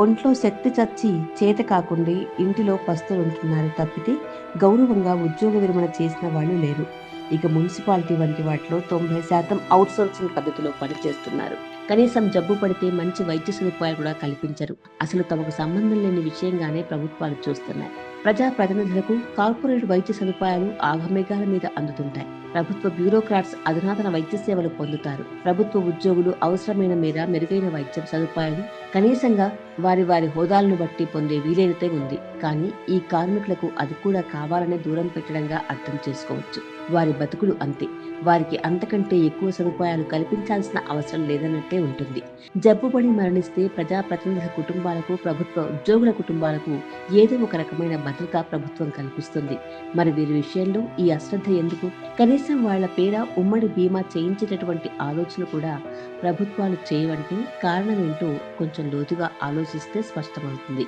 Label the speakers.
Speaker 1: ఒంట్లో శక్తి చచ్చి చేత కాకుండా ఇంటిలో పస్తులుంటున్నారు తప్పితే గౌరవంగా ఉద్యోగ విరమణ చేసిన వాళ్ళు లేరు. ఇక మున్సిపాలిటీ వంటి వాటిలో తొంభై శాతం అవుట్సోర్సింగ్ పద్ధతిలో పనిచేస్తున్నారు. కనీసం జబ్బు పడితే మంచి వైద్య సదుపాయాలు కూడా కల్పించరు. అసలు తమకు సంబంధం లేని విషయంగానే ప్రభుత్వాలు చూస్తున్నాయి. ప్రజా ప్రతినిధులకు కార్పొరేట్ వైద్య సదుపాయాలు ఆగమేఘాల మీద అందుతుంటాయి. ప్రభుత్వ బ్యూరోక్రాట్స్ అధునాతన వైద్య సేవలు పొందుతారు. ప్రభుత్వ ఉద్యోగులు అవసరమైన మేర మెరుగైన వైద్యం సదుపాయాలు కనీసంగా వారి వారి హోదాలను బట్టి పొందే వీలైనతే ఉంది. కానీ ఈ కార్మికులకు అది కూడా కావాలనే దూరం పెట్టడంగా అర్థం చేసుకోవచ్చు. వారి బతుకులు అంతే. వారికి అంతకంటే ఎక్కువ సదుపాయాలు కల్పించాల్సిన అవసరం లేదన్నట్టే ఉంటుంది. జబ్బుపడి మరణిస్తే ప్రజాప్రతినిధుల కుటుంబాలకు ప్రభుత్వ ఉద్యోగుల కుటుంబాలకు ఏదో ఒక రకమైన భద్రత ప్రభుత్వం కల్పిస్తుంది. మరి వీరి విషయంలో ఈ అశ్రద్ధ ఎందుకు? కనీసం వాళ్ళ పేర ఉమ్మడి బీమా చేయించేటటువంటి ఆలోచన కూడా ప్రభుత్వాలు చేయవంటే కారణం ఏంటో కొంచెం లోతుగా ఆలోచిస్తే స్పష్టమవుతుంది.